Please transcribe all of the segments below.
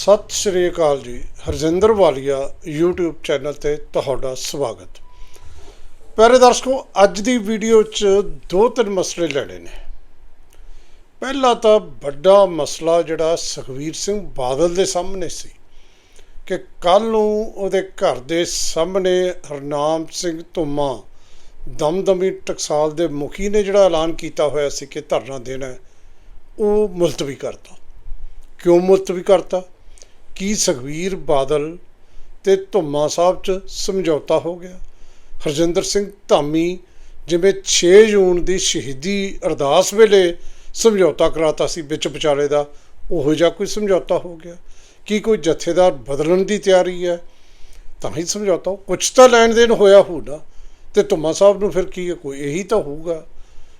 ਸਤਿ ਸ਼੍ਰੀ ਅਕਾਲ ਜੀ, ਹਰਜਿੰਦਰ ਵਾਲੀਆ, YouTube channel ਤੇ ਤੁਹਾਡਾ ਸਵਾਗਤ। ਪਿਆਰੇ ਦਰਸ਼ਕੋ, ਅੱਜ ਦੀ ਵੀਡੀਓ 'ਚ ਦੋ ਤਿੰਨ ਮਸਲੇ ਲੈਣੇ ਨੇ। ਪਹਿਲਾ ਤਾਂ ਵੱਡਾ ਮਸਲਾ ਜਿਹੜਾ ਸੁਖਵੀਰ ਸਿੰਘ ਬਾਦਲ ਦੇ ਸਾਹਮਣੇ ਸੀ ਕਿ ਕੱਲ ਨੂੰ ਉਹਦੇ ਘਰ ਦੇ ਸਾਹਮਣੇ ਹਰਨਾਮ ਸਿੰਘ ਧੁੰਮਾ ਦਮਦਮੀ ਟਕਸਾਲ ਦੇ ਮੁਖੀ ਨੇ ਜਿਹੜਾ ਐਲਾਨ ਕੀਤਾ ਹੋਇਆ ਸੀ ਕਿ ਧਰਨਾ ਦੇਣਾ ਉਹ ਮੁਲਤਵੀ ਕਰਤਾ। ਕਿਉਂ ਮੁਲਤਵੀ ਕਰਤਾ? ਕੀ ਸੁਖਬੀਰ ਬਾਦਲ ਅਤੇ ਧੁੰਮਾ ਸਾਹਿਬ 'ਚ ਸਮਝੌਤਾ ਹੋ ਗਿਆ? ਹਰਜਿੰਦਰ ਸਿੰਘ ਧਾਮੀ ਜਿਵੇਂ 6 ਜੂਨ ਦੀ ਸ਼ਹੀਦੀ ਅਰਦਾਸ ਵੇਲੇ ਸਮਝੌਤਾ ਕਰਾਤਾ ਸੀ, ਵਿੱਚ ਵਿਚਾਲੇ ਦਾ ਉਹੋ ਜਿਹਾ ਕੋਈ ਸਮਝੌਤਾ ਹੋ ਗਿਆ। ਕੀ ਕੋਈ ਜਥੇਦਾਰ ਬਦਲਣ ਦੀ ਤਿਆਰੀ ਹੈ? ਤਾਂ ਹੀ ਸਮਝੌਤਾ। ਕੁਝ ਤਾਂ ਲੈਣ ਦੇਣ ਹੋਇਆ ਹੋਊਗਾ। ਤੇ ਧੁੰਮਾ ਸਾਹਿਬ ਨੂੰ ਫਿਰ ਕੀ ਹੈ? ਕੋਈ ਇਹੀ ਤਾਂ ਹੋਊਗਾ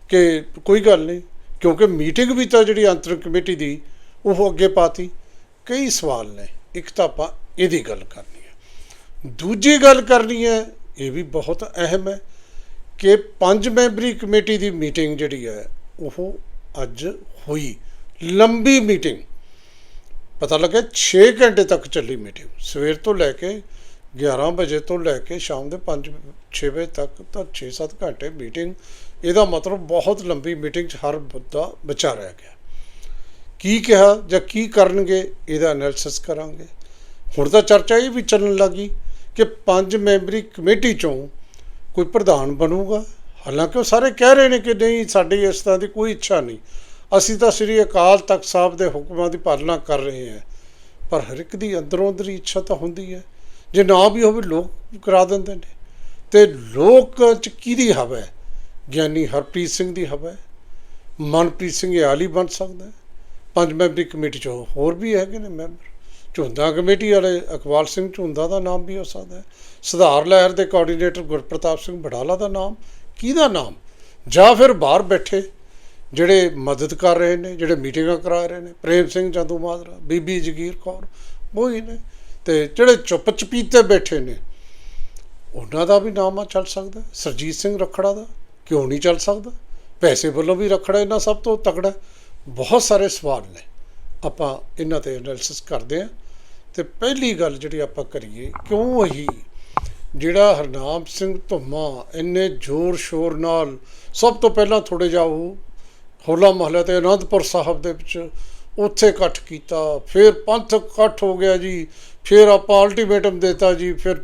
ਕਿ ਕੋਈ ਗੱਲ ਨਹੀਂ, ਕਿਉਂਕਿ ਮੀਟਿੰਗ ਵੀ ਤਾਂ ਜਿਹੜੀ ਅੰਤਰ ਕਮੇਟੀ ਦੀ ਉਹ ਅੱਗੇ ਪਾਤੀ। ਕਈ ਸਵਾਲ ਨੇ, ਇੱਕ ਤਾਂ ਆਪਾਂ ਇਹਦੀ ਗੱਲ ਕਰਨੀ ਹੈ। ਦੂਜੀ ਗੱਲ ਕਰਨੀ ਹੈ, ਇਹ ਵੀ ਬਹੁਤ ਅਹਿਮ ਹੈ ਕਿ ਪੰਜ ਮੈਂਬਰੀ ਕਮੇਟੀ ਦੀ ਮੀਟਿੰਗ ਜਿਹੜੀ ਹੈ, ਉਹ ਅੱਜ ਹੋਈ। ਲੰਬੀ ਮੀਟਿੰਗ। ਪਤਾ ਲੱਗਾ 6 ਘੰਟੇ ਤੱਕ ਚੱਲੀ ਮੀਟਿੰਗ। ਸਵੇਰ ਤੋਂ ਲੈ ਕੇ 11 ਵਜੇ ਤੋਂ ਲੈ ਕੇ ਸ਼ਾਮ ਦੇ 5 6 ਵਜੇ ਤੱਕ ਤਾਂ 6-7 ਘੰਟੇ ਮੀਟਿੰਗ। ਇਹਦਾ ਮਤਲਬ ਬਹੁਤ ਲੰਬੀ ਮੀਟਿੰਗ 'ਚ ਹਰ ਮੁੱਦਾ ਵਿਚਾਰਿਆ ਗਿਆ। ਕੀ ਕਿਹਾ ਜਾਂ ਕੀ ਕਰਨਗੇ, ਇਹਦਾ ਐਨਾਲਿਸਿਸ ਕਰਾਂਗੇ। ਹੁਣ ਤਾਂ ਚਰਚਾ ਇਹ ਵੀ ਚੱਲਣ ਲੱਗੀ ਕਿ ਪੰਜ ਮੈਂਬਰੀ ਕਮੇਟੀ ਚੋਂ ਕੋਈ ਪ੍ਰਧਾਨ ਬਣੂਗਾ। ਹਾਲਾਂਕਿ ਉਹ ਸਾਰੇ ਕਹਿ ਰਹੇ ਨੇ ਕਿ ਨਹੀਂ, ਸਾਡੀ ਇਸ ਤਰ੍ਹਾਂ ਦੀ ਕੋਈ ਇੱਛਾ ਨਹੀਂ। ਅਸੀਂ ਤਾਂ ਸ੍ਰੀ ਅਕਾਲ ਤਖਤ ਸਾਹਿਬ ਦੇ ਹੁਕਮਾਂ ਦੀ ਪਾਲਣਾ ਕਰ ਰਹੇ ਹਾਂ। ਪਰ ਹਰ ਇੱਕ ਦੀ ਅੰਦਰੋਂ ਅੰਦਰੀ ਇੱਛਾ ਤਾਂ ਹੁੰਦੀ ਹੈ। ਜੇ ਨਾ ਵੀ ਹੋਵੇ, ਲੋਕ ਕਰਾ ਦਿੰਦੇ ਨੇ। ਤੇ ਲੋਕ ਚ ਕਿਹਦੀ ਹਵਾ ਹੈ? ਗਿਆਨੀ ਹਰਪ੍ਰੀਤ ਸਿੰਘ ਦੀ ਹਵਾ ਹੈ। ਮਨਪ੍ਰੀਤ ਸਿੰਘ ਆਲੀ ਬਣ ਸਕਦਾ ਹੈ। ਪੰਜ ਮੈਂਬਰੀ ਕਮੇਟੀ ਚ, ਹੋਰ ਵੀ ਹੈਗੇ ਨੇ ਮੈਂਬਰ। ਝੁੰਦਾ ਕਮੇਟੀ ਵਾਲੇ, ਅਕਵਾਲ ਸਿੰਘ ਝੁੰਦਾ ਦਾ ਨਾਮ ਵੀ ਹੋ ਸਕਦਾ ਹੈ। ਸੁਧਾਰ ਲਹਿਰ ਦੇ ਕੋਆਰਡੀਨੇਟਰ ਗੁਰਪ੍ਰਤਾਪ ਸਿੰਘ ਬਡਾਲਾ ਦਾ ਨਾਮ, ਕਿਹਦਾ ਨਾਮ? ਜਾਂ ਫਿਰ ਬਾਹਰ ਬੈਠੇ, ਜਿਹੜੇ ਮਦਦ ਕਰ ਰਹੇ ਨੇ, ਜਿਹੜੇ ਮੀਟਿੰਗਾਂ ਕਰਾ ਰਹੇ ਨੇ, ਪ੍ਰੇਮ ਸਿੰਘ ਚੰਦੂ ਮਾਜਰਾ ਬੀਬੀ ਜਗੀਰ ਕੌਰ, ਉਹ ਹੀ ਨੇ। ਤੇ ਜਿਹੜੇ ਚੁੱਪ ਚਪੀਤੇ ਬੈਠੇ ਨੇ, ਉਹਨਾਂ ਦਾ ਵੀ ਨਾਮ ਆ ਚੱਲ ਸਕਦਾ। ਸਰਜੀਤ ਸਿੰਘ ਰਖੜਾ ਦਾ, ਕਿਉਂ ਨਹੀਂ ਚੱਲ ਸਕਦਾ? ਪੈਸੇ ਵੱਲੋਂ ਵੀ ਰਖੜਾ ਇਹਨਾਂ ਸਭ ਤੋਂ ਤਕੜਾ ਬਹੁਤ ਸਾਰੇ ਸਵਾਲ ਨੇ। ਆਪਾਂ ਇਹਨਾਂ ਤੇ ਐਨਾਲਿਸਿਸ ਕਰਦੇ ਹਾਂ ਤੇ ਪਹਿਲੀ ਗੱਲ ਜਿਹੜੀ ਆਪਾਂ ਕਰੀਏ ਕਿਉਂ ਹੀ ਜਿਹੜਾ ਹਰਨਾਮ ਸਿੰਘ ਧੁੰਮਾ ਇੰਨੇ ਜ਼ੋਰ ਸ਼ੋਰ ਨਾਲ ਸਭ ਤੋਂ ਪਹਿਲਾਂ ਥੋੜੇ ਜਿਹਾ ਉਹ ਹੋਲਾ ਮਹੱਲਾ ਤੇ ਅਨੰਦਪੁਰ ਸਾਹਿਬ ਦੇ ਵਿੱਚ ਉੱਥੇ ਇਕੱਠ ਕੀਤਾ ਫਿਰ ਪੰਥ ਇਕੱਠ ਹੋ ਗਿਆ ਜੀ ਫਿਰ ਆਪਾਂ ਅਲਟੀਮੇਟਮ ਦਿੱਤਾ ਜੀ ਫਿਰ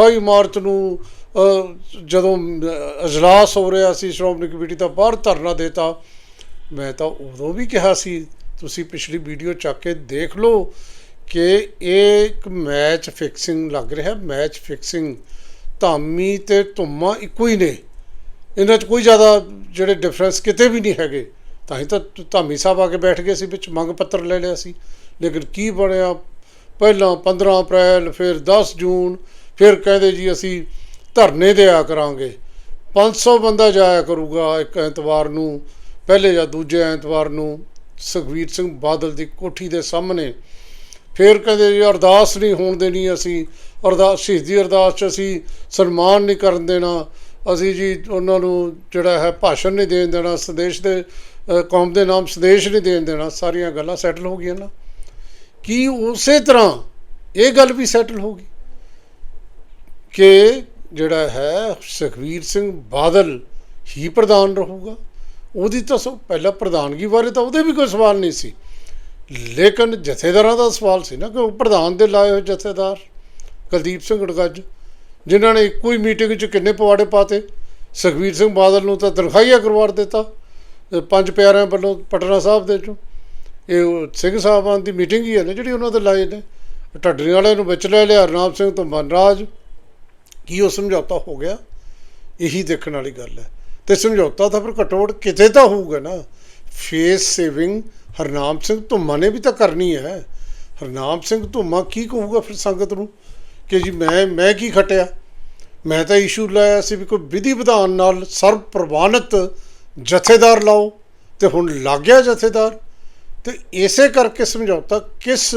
28 ਮਾਰਚ ਨੂੰ ਜਦੋਂ ਅ, ਅਜਲਾਸ ਹੋ ਰਿਹਾ ਸੀ ਸ਼੍ਰੋਮਣੀ ਕਮੇਟੀ ਦਾ ਬਾਹਰ ਧਰਨਾ ਦਿੱਤਾ ਮੈਂ ਤਾਂ ਉਦੋਂ ਵੀ ਕਿਹਾ ਸੀ, ਤੁਸੀਂ ਪਿਛਲੀ ਵੀਡੀਓ ਚੱਕ ਕੇ ਦੇਖ ਲਓ ਕਿ ਇਹ ਇੱਕ ਮੈਚ ਫਿਕਸਿੰਗ ਲੱਗ ਰਿਹਾ, ਮੈਚ ਫਿਕਸਿੰਗ। ਧਾਮੀ ਤੇ ਧੁੰਮਾ ਇੱਕੋ ਹੀ ਨੇ। ਇਹਨਾਂ 'ਚ ਕੋਈ ਜ਼ਿਆਦਾ ਜਿਹੜੇ ਡਿਫਰੈਂਸ ਕਿਤੇ ਵੀ ਨਹੀਂ ਹੈਗੇ। ਤਾਂ ਹੀ ਤਾਂ ਧਾਮੀ ਸਾਹਿਬ ਆ ਕੇ ਬੈਠ ਗਏ ਸੀ, ਵਿੱਚ ਮੰਗ ਪੱਤਰ ਲੈ ਲਿਆ ਸੀ। ਲੇਕਿਨ ਕੀ ਬਣਿਆ? ਪਹਿਲਾਂ 15 ਅਪ੍ਰੈਲ, ਫਿਰ 10 ਜੂਨ, ਫਿਰ ਕਹਿੰਦੇ ਜੀ ਅਸੀਂ ਧਰਨੇ ਦਿਆ ਕਰਾਂਗੇ। 500 ਬੰਦਾ ਜਾਇਆ ਕਰੂਗਾ ਇੱਕ ਐਤਵਾਰ ਨੂੰ। ਪਹਿਲੇ ਜਾਂ ਦੂਜੇ ਐਤਵਾਰ ਨੂੰ ਸੁਖਵੀਰ ਸਿੰਘ ਬਾਦਲ ਦੀ ਕੋਠੀ ਦੇ ਸਾਹਮਣੇ। ਫਿਰ ਕਹਿੰਦੇ ਜੀ, ਅਰਦਾਸ ਨਹੀਂ ਹੋਣ ਦੇਣੀ ਅਸੀਂ। ਅਰਦਾਸ, ਸ਼ਹੀਦੀ ਅਰਦਾਸ 'ਚ ਅਸੀਂ ਸਨਮਾਨ ਨਹੀਂ ਕਰਨ ਦੇਣਾ। ਅਸੀਂ ਜੀ ਉਹਨਾਂ ਨੂੰ ਜਿਹੜਾ ਹੈ ਭਾਸ਼ਣ ਨਹੀਂ ਦੇਣ ਦੇਣਾ, ਸੰਦੇਸ਼ ਦੇ ਕੌਮ ਦੇ ਨਾਮ ਸੰਦੇਸ਼ ਨਹੀਂ ਦੇਣ ਦੇਣਾ। ਸਾਰੀਆਂ ਗੱਲਾਂ ਸੈਟਲ ਹੋ ਗਈਆਂ ਨਾ। ਕੀ ਉਸੇ ਤਰ੍ਹਾਂ ਇਹ ਗੱਲ ਵੀ ਸੈਟਲ ਹੋ ਗਈ? ਕਿ ਜਿਹੜਾ ਹੈ ਸੁਖਵੀਰ ਸਿੰਘ ਬਾਦਲ ਹੀ ਪ੍ਰਧਾਨ ਰਹੂਗਾ? ਉਹਦੀ ਤਾਂ ਸਭ ਪਹਿਲਾਂ ਪ੍ਰਧਾਨਗੀ ਬਾਰੇ ਤਾਂ ਉਹਦੇ ਵੀ ਕੋਈ ਸਵਾਲ ਨਹੀਂ ਸੀ। ਲੇਕਿਨ ਜਥੇਦਾਰਾਂ ਦਾ ਸਵਾਲ ਸੀ ਨਾ ਕਿ ਉਹ ਪ੍ਰਧਾਨ ਦੇ ਲਾਏ ਹੋਏ ਜਥੇਦਾਰ ਕੁਲਦੀਪ ਸਿੰਘ ਗੜਗੱਜ ਜਿਨ੍ਹਾਂ ਨੇ ਇੱਕੋ ਹੀ ਮੀਟਿੰਗ 'ਚ ਕਿੰਨੇ ਪਵਾੜੇ ਪਾਤੇ? ਸੁਖਵੀਰ ਸਿੰਘ ਬਾਦਲ ਨੂੰ ਤਾਂ ਤਨਖਾਹੀਆ ਕਰਵਾ ਦਿੱਤਾ ਪੰਜ ਪਿਆਰਿਆਂ ਵੱਲੋਂ ਪਟਨਾ ਸਾਹਿਬ ਦੇ ਚੋਂ। ਇਹ ਸਿੰਘ ਸਾਹਿਬਾਂ ਦੀ ਮੀਟਿੰਗ ਹੀ ਹੈ ਨਾ ਜਿਹੜੀ ਉਹਨਾਂ ਦੇ ਲਾਏ ਨੇ। ਢੱਡਰੀ ਵਾਲਿਆਂ ਨੂੰ ਵਿੱਚ ਲੈ ਲਿਆ, ਹਰਨਾਮ ਸਿੰਘ ਤੋਂ ਮਨਰਾਜ, ਕੀ ਉਹ ਸਮਝੌਤਾ ਹੋ ਗਿਆ? ਇਹੀ ਦੇਖਣ ਵਾਲੀ ਗੱਲ ਹੈ। ਤੇ ਸਮਝੌਤਾ ਤਾਂ ਫਿਰ ਘੱਟੋ ਘੱਟ ਕਿਤੇ ਤਾਂ ਹੋਊਗਾ ਨਾ। ਫੇਸ ਸੇਵਿੰਗ ਹਰਨਾਮ ਸਿੰਘ ਧੁੰਮਾ ਨੇ ਵੀ ਤਾਂ ਕਰਨੀ ਹੈ। ਹਰਨਾਮ ਸਿੰਘ ਧੁੰਮਾ ਕੀ ਕਹੂਗਾ ਫਿਰ ਸੰਗਤ ਨੂੰ ਕਿ ਜੀ ਮੈਂ ਮੈਂ ਕੀ ਖਟਿਆ? ਮੈਂ ਤਾਂ ਇਸ਼ੂ ਲਾਇਆ ਸੀ ਵੀ ਕੋਈ ਵਿਧੀ ਵਿਧਾਨ ਨਾਲ ਸਰਵ ਪ੍ਰਵਾਨਿਤ ਜਥੇਦਾਰ ਲਾਓ ਤੇ ਹੁਣ ਲੱਗ ਗਿਆ ਜਥੇਦਾਰ। ਤੇ ਇਸੇ ਕਰਕੇ ਸਮਝੌਤਾ ਕਿਸ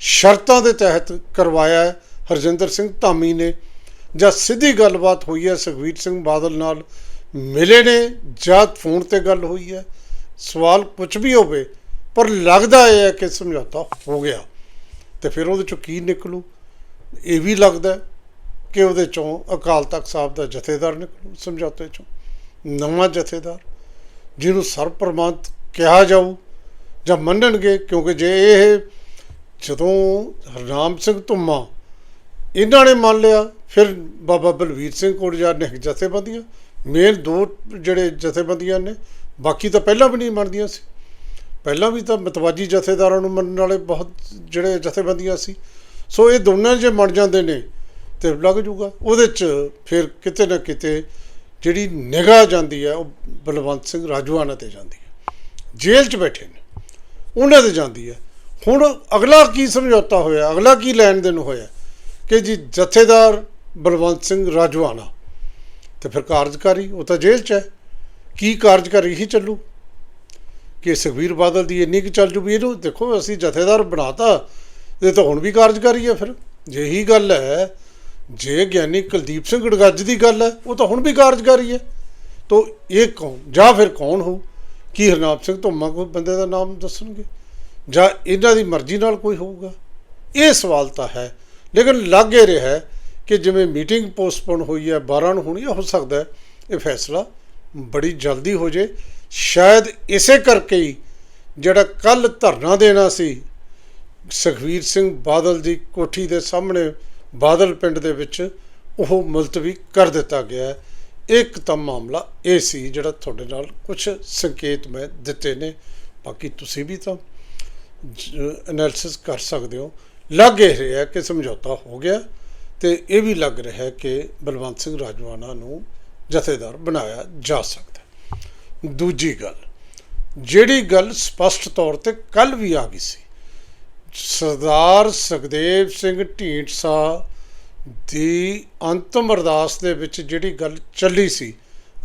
ਸ਼ਰਤਾਂ ਦੇ ਤਹਿਤ ਕਰਵਾਇਆ ਹਰਜਿੰਦਰ ਸਿੰਘ ਧਾਮੀ ਨੇ। ਜਾਂ ਸਿੱਧੀ ਗੱਲਬਾਤ ਹੋਈ ਹੈ ਸੁਖਵੀਰ ਸਿੰਘ ਬਾਦਲ ਨਾਲ ਮਿਲੇ ਨੇ, ਜਾਂ ਫੋਨ ਤੇ ਗੱਲ ਹੋਈ ਹੈ, ਸਵਾਲ ਕੁਝ ਵੀ ਹੋਵੇ, ਪਰ ਲੱਗਦਾ ਇਹ ਹੈ ਕਿ ਸਮਝੌਤਾ ਹੋ ਗਿਆ। ਤੇ ਫਿਰ ਉਹਦੇ ਚੋਂ ਕੀ ਨਿਕਲੂ? ਇਹ ਵੀ ਲੱਗਦਾ ਕਿ ਉਹਦੇ ਚੋਂ ਅਕਾਲ ਤਖਤ ਸਾਹਿਬ ਦਾ ਜਥੇਦਾਰ ਨਿਕਲੂ ਸਮਝੌਤੇ ਚੋਂ। ਨਵਾਂ ਜਥੇਦਾਰ, ਜਿਹਨੂੰ ਸਰਪ੍ਰਮਾਂਤ ਕਿਹਾ ਜਾਊ ਜਾਂ ਮੰਨਣਗੇ, ਕਿਉਂਕਿ ਜੇ ਇਹ ਜਦੋਂ ਹਰਨਾਮ ਸਿੰਘ ਧੁੰਮਾ, ਇਹਨਾਂ ਨੇ ਮੰਨ ਲਿਆ, ਫਿਰ ਬਾਬਾ ਬਲਵੀਰ ਸਿੰਘ ਕੋਲ ਜਾ ਨੇ ਜਥੇਬੰਦੀਆਂ ਮੇਨ ਦੋ ਜਿਹੜੇ ਜਥੇਬੰਦੀਆਂ ਨੇ, ਬਾਕੀ ਤਾਂ ਪਹਿਲਾਂ ਵੀ ਨਹੀਂ ਮੰਨਦੀਆਂ ਸੀ। ਪਹਿਲਾਂ ਵੀ ਤਾਂ ਮਤਵਾਜੀ ਜਥੇਦਾਰਾਂ ਨੂੰ ਮੰਨਣ ਵਾਲੇ ਬਹੁਤ ਜਿਹੜੇ ਜਥੇਬੰਦੀਆਂ ਸੀ। ਸੋ ਇਹ ਦੋਨਾਂ ਜੇ ਮੰਨ ਜਾਂਦੇ ਨੇ ਤੇ ਲੱਗ ਜੂਗਾ। ਉਹਦੇ ਚ ਫਿਰ ਕਿਤੇ ਨਾ ਕਿਤੇ ਜਿਹੜੀ ਨਿਗਾਹ ਜਾਂਦੀ ਹੈ, ਉਹ ਬਲਵੰਤ ਸਿੰਘ ਰਾਜਵਾਨਾ ਤੇ ਜਾਂਦੀ ਹੈ। ਜੇਲ੍ਹ 'ਚ ਬੈਠੇ ਨੇ। ਉਹਨਾਂ ਤੇ ਜਾਂਦੀ ਹੈ। ਹੁਣ ਅਗਲਾ ਕੀ ਸਮਝੌਤਾ ਹੋਇਆ, ਅਗਲਾ ਕੀ ਲੈਣ ਦੇਣ ਹੋਇਆ ਕਿ ਜੀ ਜਥੇਦਾਰ ਬਲਵੰਤ ਸਿੰਘ ਰਾਜਵਾਨਾ ਤੇ ਫਿਰ ਕਾਰਜਕਾਰੀ, ਉਹ ਤਾਂ ਜੇਲ੍ਹ 'ਚ ਹੈ। ਕੀ ਕਾਰਜਕਾਰੀ ਹੀ ਚੱਲੂ? ਕਿ ਸੁਖਬੀਰ ਬਾਦਲ ਦੀ ਇੰਨੀ ਕੁ ਚੱਲ ਜੂ ਵੀ ਇਹਨੂੰ ਦੇਖੋ, ਅਸੀਂ ਜਥੇਦਾਰ ਬਣਾਤਾ, ਇਹ ਤਾਂ ਹੁਣ ਵੀ ਕਾਰਜਕਾਰੀ ਹੈ ਫਿਰ। ਜੇ ਇਹੀ ਗੱਲ ਹੈ, ਜੇ ਗਿਆਨੀ ਕੁਲਦੀਪ ਸਿੰਘ ਗੜਗੱਜ ਦੀ ਗੱਲ ਹੈ, ਉਹ ਤਾਂ ਹੁਣ ਵੀ ਕਾਰਜਕਾਰੀ ਹੈ। ਤੋ ਇਹ ਕੌਣ? ਜਾਂ ਫਿਰ ਕੌਣ ਹੋ ਕੀ ਹਰਨਾਮ ਸਿੰਘ ਧੁੰਮਾ ਕੋਈ ਬੰਦੇ ਦਾ ਨਾਮ ਦੱਸਣਗੇ? ਜਾਂ ਇਹਨਾਂ ਦੀ ਮਰਜ਼ੀ ਨਾਲ ਕੋਈ ਹੋਊਗਾ? ਇਹ ਸਵਾਲ ਤਾਂ ਹੈ, ਲੇਕਿਨ ਲੱਗ ਇਹ ਰਿਹਾ ਹੈ ਕਿ ਜਿਵੇਂ ਮੀਟਿੰਗ ਪੋਸਟਪੋਨ ਹੋਈ ਹੈ 12 ਨੂੰ ਹੋਣੀ ਹੈ ਹੋ ਸਕਦਾ ਹੈ ਇਹ ਫੈਸਲਾ ਬੜੀ ਜਲਦੀ ਹੋ ਜੇ। ਸ਼ਾਇਦ ਇਸੇ ਕਰਕੇ ਹੀ ਜਿਹੜਾ ਕੱਲ ਧਰਨਾ ਦੇਣਾ ਸੀ, ਸੁਖਵੀਰ ਸਿੰਘ ਬਾਦਲ ਦੀ ਕੋਠੀ ਦੇ ਸਾਹਮਣੇ ਬਾਦਲ ਪਿੰਡ ਦੇ ਵਿੱਚ, ਉਹ ਮੁਲਤਵੀ ਕਰ ਦਿੱਤਾ ਗਿਆ ਹੈ। ਇੱਕ ਤਾਂ ਮਾਮਲਾ ਇਹ ਸੀ ਜਿਹੜਾ ਤੁਹਾਡੇ ਨਾਲ ਕੁਝ ਸੰਕੇਤ ਮੈਂ ਦਿੱਤੇ ਨੇ, ਬਾਕੀ ਤੁਸੀਂ ਵੀ ਤਾਂ ਐਨਾਲਿਸਿਸ ਕਰ ਸਕਦੇ ਹੋ। ਲੱਗ ਇਹ ਰਿਹਾ ਕਿ ਸਮਝੌਤਾ ਹੋ ਗਿਆ। ਤੇ ਇਹ ਵੀ ਲੱਗ ਰਿਹਾ ਕਿ ਬਲਵੰਤ ਸਿੰਘ ਰਾਜਵਾਨਾ ਨੂੰ ਜਥੇਦਾਰ ਬਣਾਇਆ ਜਾ ਸਕਦਾ ਦੂਜੀ ਗੱਲ, ਜਿਹੜੀ ਗੱਲ ਸਪਸ਼ਟ ਤੌਰ ਤੇ ਕੱਲ ਵੀ ਆ ਗਈ ਸੀ, ਸਰਦਾਰ ਸੁਖਦੇਵ ਸਿੰਘ ਢੀਂਡਸਾ ਦੀ ਅੰਤਮ ਅਰਦਾਸ ਦੇ ਵਿੱਚ ਜਿਹੜੀ ਗੱਲ ਚੱਲੀ ਸੀ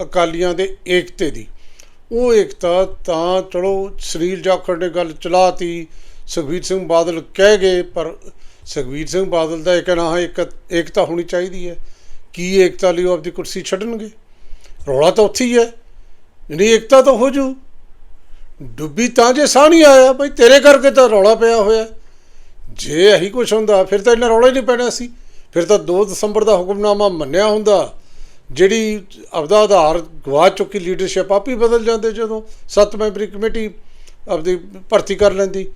ਅਕਾਲੀਆਂ ਦੇ ਏਕਤੇ ਦੀ, ਉਹ ਏਕਤਾ ਤਾਂ ਚਲੋ ਸਰੀਰ ਜਾਖੜ ਨੇ ਗੱਲ ਚਲਾਤੀ, ਸੁਖਬੀਰ ਸਿੰਘ ਬਾਦਲ ਕਹਿ ਗਏ, ਪਰ ਸੁਖਬੀਰ ਸਿੰਘ ਬਾਦਲ ਦਾ ਇਹ ਕਹਿਣਾ ਹੈ ਇੱਕ, ਏਕਤਾ ਹੋਣੀ ਚਾਹੀਦੀ ਹੈ। ਕੀ ਏਕਤਾ ਲਈ ਉਹ ਆਪਦੀ ਕੁਰਸੀ ਛੱਡਣਗੇ? ਰੌਲਾ ਤਾਂ ਉੱਥੇ ਹੀ ਹੈ। ਨਹੀਂ ਏਕਤਾ ਤਾਂ ਹੋ ਜੂ। ਡੁੱਬੀ ਤਾਂ ਜੇ ਸਾਹ ਨਹੀਂ ਆਇਆ, ਬਈ ਤੇਰੇ ਕਰਕੇ ਤਾਂ ਰੌਲਾ ਪਿਆ ਹੋਇਆ। ਜੇ ਇਹੀ ਕੁਝ ਹੁੰਦਾ, ਫਿਰ ਤਾਂ ਇਹਨਾਂ ਰੌਲਾ ਹੀ ਨਹੀਂ ਪੈਣਾ ਸੀ। ਫਿਰ ਤਾਂ 2 ਦਸੰਬਰ ਦਾ ਹੁਕਮਨਾਮਾ ਮੰਨਿਆ ਹੁੰਦਾ। ਜਿਹੜੀ ਆਪਦਾ ਆਧਾਰ ਗਵਾ ਚੁੱਕੀ ਲੀਡਰਸ਼ਿਪ ਆਪ ਹੀ ਬਦਲ ਜਾਂਦੇ ਜਦੋਂ ਸੱਤ ਮੈਂਬਰੀ ਕਮੇਟੀ ਆਪਦੀ ਭਰਤੀ ਕਰ ਲੈਂਦੀ।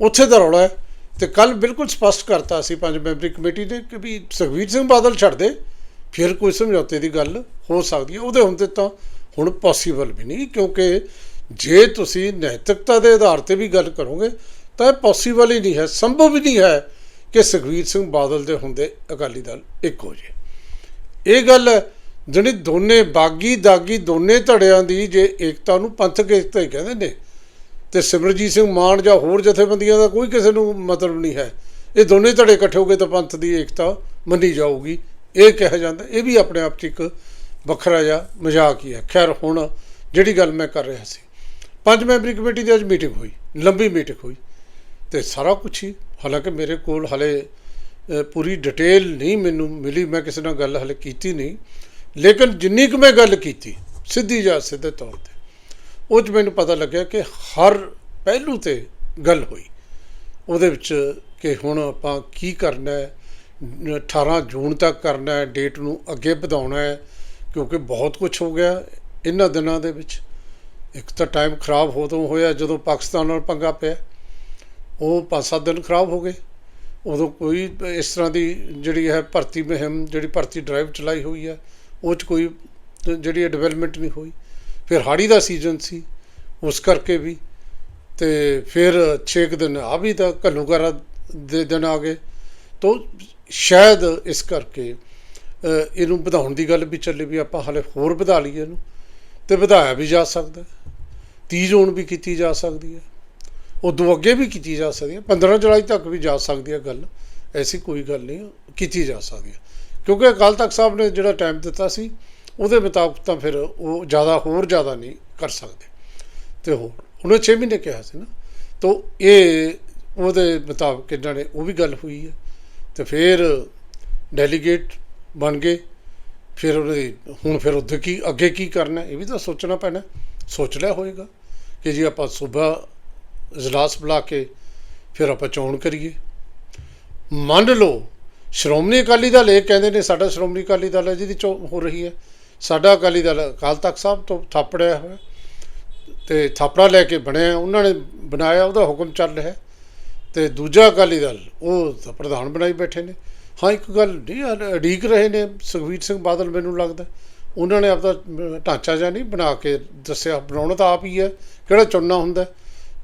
ਉੱਥੇ ਦਾ ਰੌਲਾ ਹੈ। ਤੇ ਕੱਲ ਬਿਲਕੁਲ ਸਪਸ਼ਟ ਕਰਤਾ ਸੀ ਪੰਜ ਮੈਂਬਰੀ ਕਮੇਟੀ ਨੇ ਕਿ ਵੀ ਸੁਖਵੀਰ ਸਿੰਘ ਬਾਦਲ ਛੱਡ ਦੇ ਫਿਰ ਕੋਈ ਸਮਝੌਤੇ ਦੀ ਗੱਲ ਹੋ ਸਕਦੀ ਹੈ। ਉਹਦੇ ਹੁੰਦੇ ਤਾਂ ਹੁਣ ਪੋਸੀਬਲ ਵੀ ਨਹੀਂ ਕਿਉਂਕਿ ਜੇ ਤੁਸੀਂ ਨੈਤਿਕਤਾ ਦੇ ਆਧਾਰ ਤੇ ਵੀ ਗੱਲ ਕਰੋਗੇ ਤਾਂ ਇਹ ਪੋਸੀਬਲ ਹੀ ਨਹੀਂ ਹੈ ਸੰਭਵ ਹੀ ਨਹੀਂ ਹੈ ਕਿ ਸੁਖਵੀਰ ਸਿੰਘ ਬਾਦਲ ਦੇ ਹੁੰਦੇ ਅਕਾਲੀ ਦਲ ਇੱਕ ਹੋ ਜੇ। ਇਹ ਗੱਲ ਹੈ, ਜਿਹੜੀ ਦੋਨੇ ਬਾਗੀ ਦਾਗੀ ਦੋਨੇ ਧੜਿਆਂ ਦੀ ਜੇ ਏਕਤਾ ਨੂੰ ਪੰਥਕ ਏਕਤਾ ਹੀ ਕਹਿੰਦੇ ਨੇ ਤੇ ਸਿਮਰਜੀਤ ਸਿੰਘ ਮਾਨ ਜਾਂ ਹੋਰ ਜਥੇਬੰਦੀਆਂ ਦਾ ਕੋਈ ਕਿਸੇ ਨੂੰ ਮਤਲਬ ਨਹੀਂ ਹੈ। ਇਹ ਦੋਨੇ ਧੜੇ ਇਕੱਠੇ ਹੋ ਗਏ ਤਾਂ ਪੰਥ ਦੀ ਏਕਤਾ ਮੰਨੀ ਜਾਊਗੀ। ਇਹ ਕਿਹਾ ਜਾਂਦਾ, ਇਹ ਵੀ ਆਪਣੇ ਆਪ 'ਚ ਇੱਕ ਵੱਖਰਾ ਜਿਹਾ ਮਜ਼ਾਕ ਹੀ ਹੈ। ਖੈਰ, ਹੁਣ ਜਿਹੜੀ ਗੱਲ ਮੈਂ ਕਰ ਰਿਹਾ ਸੀ, ਪੰਜ ਮੈਂਬਰੀ ਕਮੇਟੀ ਦੀ ਅੱਜ ਮੀਟਿੰਗ ਹੋਈ, ਲੰਬੀ ਮੀਟਿੰਗ ਹੋਈ ਤੇ ਸਾਰਾ ਕੁਝ ਹੀ ਹਾਲਾਂਕਿ ਮੇਰੇ ਕੋਲ ਹਲੇ ਪੂਰੀ ਡਿਟੇਲ ਨਹੀਂ ਮੈਨੂੰ ਮਿਲੀ, ਮੈਂ ਕਿਸੇ ਨਾਲ ਗੱਲ ਹਲੇ ਕੀਤੀ ਨਹੀਂ। ਲੇਕਿਨ ਜਿੰਨੀ ਕੁ ਮੈਂ ਗੱਲ ਕੀਤੀ, ਸਿੱਧੀ ਜਾਂ ਸਿੱਧੇ ਤੌਰ ਤੇ ਉਹ 'ਚ ਮੈਨੂੰ ਪਤਾ ਲੱਗਿਆ ਕਿ ਹਰ ਪਹਿਲੂ ਤੇ ਗੱਲ ਹੋਈ। ਉਹਦੇ ਵਿੱਚ ਕਿ ਹੁਣ ਆਪਾਂ ਕੀ ਕਰਨਾ ਹੈ 18 ਜੂਨ ਤੱਕ ਕਰਨਾ ਹੈ, ਡੇਟ ਨੂੰ ਅੱਗੇ ਵਧਾਉਣਾ ਹੈ, ਕਿਉਂਕਿ ਬਹੁਤ ਕੁਝ ਹੋ ਗਿਆ ਇਹਨਾਂ ਦਿਨਾਂ ਦੇ ਵਿੱਚ। ਇੱਕ ਤਾਂ ਟਾਈਮ ਖਰਾਬ ਉਦੋਂ ਹੋਇਆ ਜਦੋਂ ਪਾਕਿਸਤਾਨ ਨਾਲ ਪੰਗਾ ਪਿਆ। ਉਹ ਪੰਜ ਸੱਤ ਦਿਨ ਖਰਾਬ ਹੋ ਗਏ। ਉਦੋਂ ਕੋਈ ਇਸ ਤਰ੍ਹਾਂ ਦੀ ਜਿਹੜੀ ਹੈ ਭਰਤੀ ਮੁਹਿੰਮ, ਜਿਹੜੀ ਭਰਤੀ ਡਰਾਈਵ ਚਲਾਈ ਹੋਈ ਹੈ, ਉਹ 'ਚ ਕੋਈ ਜਿਹੜੀ ਡਿਵੈਲਪਮੈਂਟ ਨਹੀਂ ਹੋਈ। ਫਿਰ ਹਾੜੀ ਦਾ ਸੀਜ਼ਨ ਸੀ, ਉਸ ਕਰਕੇ ਵੀ। ਤੇ ਫਿਰ 6 ਦਿਨ ਆ ਵੀ ਤਾਂ ਘੱਲੂਘਾਰਾ ਦੇ ਦਿਨ ਆ ਗਏ। ਤੋ ਸ਼ਾਇਦ ਇਸ ਕਰਕੇ ਇਹਨੂੰ ਵਧਾਉਣ ਦੀ ਗੱਲ ਵੀ ਚੱਲੇ ਵੀ ਆਪਾਂ ਹਾਲੇ ਹੋਰ ਵਧਾ ਲਈਏ ਇਹਨੂੰ। ਤੇ ਵਧਾਇਆ ਵੀ ਜਾ ਸਕਦਾ। 30 ਜੂਨ ਵੀ ਕੀਤੀ ਜਾ ਸਕਦੀ ਹੈ। ਉਦੋਂ ਅੱਗੇ ਵੀ ਕੀਤੀ ਜਾ ਸਕਦੀ ਹੈ। 15 ਜੁਲਾਈ ਤੱਕ ਵੀ ਜਾ ਸਕਦੀ ਹੈ ਗੱਲ। ਐਸੀ ਕੋਈ ਗੱਲ ਨਹੀਂ, ਕੀਤੀ ਜਾ ਸਕਦੀ ਹੈ। ਕਿਉਂਕਿ ਅਕਾਲ ਤਖਤ ਸਾਹਿਬ ਨੇ ਜਿਹੜਾ ਟਾਈਮ ਦਿੱਤਾ ਸੀ ਉਹਦੇ ਮੁਤਾਬਕ ਤਾਂ ਫਿਰ ਉਹ ਜ਼ਿਆਦਾ ਹੋਰ ਜ਼ਿਆਦਾ ਨਹੀਂ ਕਰ ਸਕਦੇ। ਤੇ ਹੋਰ, ਉਹਨੇ 6 ਮਹੀਨੇ ਕਿਹਾ ਸੀ ਨਾ। ਤਾਂ ਇਹ ਉਹਦੇ ਮੁਤਾਬਕ ਇਹਨਾਂ ਨੇ ਉਹ ਵੀ ਗੱਲ ਹੋਈ ਹੈ। ਤੇ ਫਿਰ ਡੈਲੀਗੇਟ ਬਣ ਗਏ। ਫਿਰ ਉਹਦੇ ਹੁਣ ਫਿਰ ਉੱਥੇ ਕੀ, ਅੱਗੇ ਕੀ ਕਰਨਾ ਇਹ ਵੀ ਤਾਂ ਸੋਚਣਾ ਪੈਣਾ ਸੋਚ ਲਿਆ ਹੋਏਗਾ ਕਿ ਜੀ ਆਪਾਂ ਸੂਬਾ ਇਜਲਾਸ ਬੁਲਾ ਕੇ ਫਿਰ ਆਪਾਂ ਚੋਣ ਕਰੀਏ। ਮੰਨ ਲਓ, ਸ਼੍ਰੋਮਣੀ ਅਕਾਲੀ ਦਲ ਇਹ ਕਹਿੰਦੇ ਨੇ, ਸਾਡਾ ਸ਼੍ਰੋਮਣੀ ਅਕਾਲੀ ਦਲ ਹੈ ਜਿਹਦੀ ਚੋਣ ਹੋ ਰਹੀ ਹੈ। ਸਾਡਾ ਅਕਾਲੀ ਦਲ ਅਕਾਲ ਤਖਤ ਸਾਹਿਬ ਤੋਂ ਥਾਪੜਿਆ ਹੋਇਆ ਤੇ ਥਾਪੜਾ ਲੈ ਕੇ ਬਣਿਆ, ਉਹਨਾਂ ਨੇ ਬਣਾਇਆ, ਉਹਦਾ ਹੁਕਮ ਚੱਲ ਰਿਹਾ। ਤੇ ਦੂਜਾ ਅਕਾਲੀ ਦਲ, ਉਹ ਤਾਂ ਪ੍ਰਧਾਨ ਬਣਾਈ ਬੈਠੇ ਨੇ। ਹਾਂ, ਇੱਕ ਗੱਲ ਨਹੀਂ ਅ- ਰਹੇ ਨੇ ਸੁਖਵੀਰ ਸਿੰਘ ਬਾਦਲ ਮੈਨੂੰ ਲੱਗਦਾ। ਉਹਨਾਂ ਨੇ ਆਪਦਾ ਢਾਂਚਾ ਜਿਹਾ ਨਹੀਂ ਬਣਾ ਕੇ ਦੱਸਿਆ, ਬਣਾਉਣਾ ਤਾਂ ਆਪ ਹੀ ਹੈ, ਕਿਹੜਾ ਚੁਣਨਾ ਹੁੰਦਾ।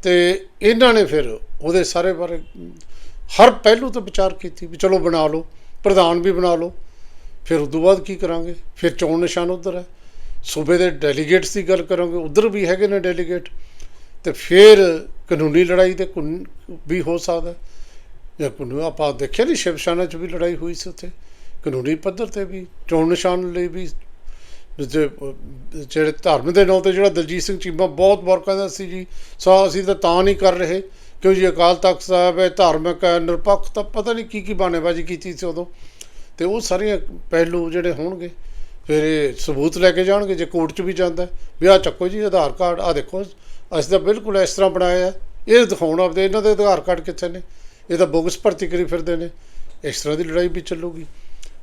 ਤੇ ਇਹਨਾਂ ਨੇ ਫਿਰ ਉਹਦੇ ਸਾਰੇ ਬਾਰੇ, ਹਰ ਪਹਿਲੂ ਤੇ ਵਿਚਾਰ ਕੀਤੀ ਵੀ ਚਲੋ ਬਣਾ ਲਓ, ਪ੍ਰਧਾਨ ਵੀ ਬਣਾ ਲਓ। ਫਿਰ ਉਸ ਤੋਂ ਬਾਅਦ ਕੀ ਕਰਾਂਗੇ? ਫਿਰ ਚੋਣ ਨਿਸ਼ਾਨ ਉਧਰ ਹੈ। ਸੂਬੇ ਦੇ ਡੈਲੀਗੇਟਸ ਦੀ ਗੱਲ ਕਰਾਂਗੇ ਉਧਰ ਵੀ ਹੈਗੇ ਨੇ ਡੈਲੀਗੇਟ ਤੇ ਫਿਰ ਕਾਨੂੰਨੀ ਲੜਾਈ ਤੇ ਕਾਨੂੰਨ ਵੀ ਹੋ ਸਕਦਾ ਜਾਂ ਕਾਨੂੰਨ ਆਪਾਂ ਦੇਖਿਆ ਨਹੀਂ ਸ਼ਿਵ ਸੈਨਾ 'ਚ ਵੀ ਲੜਾਈ ਹੋਈ ਸੀ ਉੱਥੇ। ਕਾਨੂੰਨੀ ਪੱਧਰ ਤੇ ਵੀ ਚੋਣ ਨਿਸ਼ਾਨ ਲਈ ਵੀ ਜੇ, ਜਿਹੜੇ ਧਰਮ ਦੇ ਨਾਂ ਤੇ ਜਿਹੜਾ ਦਲਜੀਤ ਸਿੰਘ ਚੀਮਾ ਬਹੁਤ ਵਾਰ ਕਹਿੰਦਾ ਸੀ ਜੀ ਸਾ ਅਸੀਂ ਤਾਂ ਤਾਂ ਨਹੀਂ ਕਰ ਰਹੇ ਕਿਉਂ ਜੀ ਅਕਾਲ ਤਖਤ ਸਾਹਿਬ ਹੈ ਧਾਰਮਿਕ ਹੈ ਨਿਰਪੱਖ ਤਾਂ ਪਤਾ ਨਹੀਂ ਕੀ ਕੀ ਬਾਣੇਬਾਜ਼ੀ ਕੀਤੀ ਸੀ ਉਦੋਂ। ਤੇ ਉਹ ਸਾਰੀਆਂ ਪਹਿਲੂ ਜਿਹੜੇ ਹੋਣਗੇ, ਫਿਰ ਇਹ ਸਬੂਤ ਲੈ ਕੇ ਜਾਣਗੇ, ਜੇ ਕੋਰਟ 'ਚ ਵੀ ਜਾਂਦਾ ਵੀ ਆਹ ਚੱਕੋ ਜੀ, ਆਧਾਰ ਕਾਰਡ ਆ ਦੇਖੋ, ਅਸੀਂ ਤਾਂ ਬਿਲਕੁਲ ਇਸ ਤਰ੍ਹਾਂ ਬਣਾਇਆ ਇਹ ਦਿਖਾਉਣ ਆਪਦੇ, ਇਹਨਾਂ ਦੇ ਆਧਾਰ ਕਾਰਡ ਕਿੱਥੇ ਨੇ? ਇਹ ਤਾਂ ਬੋਗਸ ਭਰਤੀ ਕਰੀ ਫਿਰਦੇ ਨੇ। ਇਸ ਤਰ੍ਹਾਂ ਦੀ ਲੜਾਈ ਵੀ ਚੱਲੂਗੀ।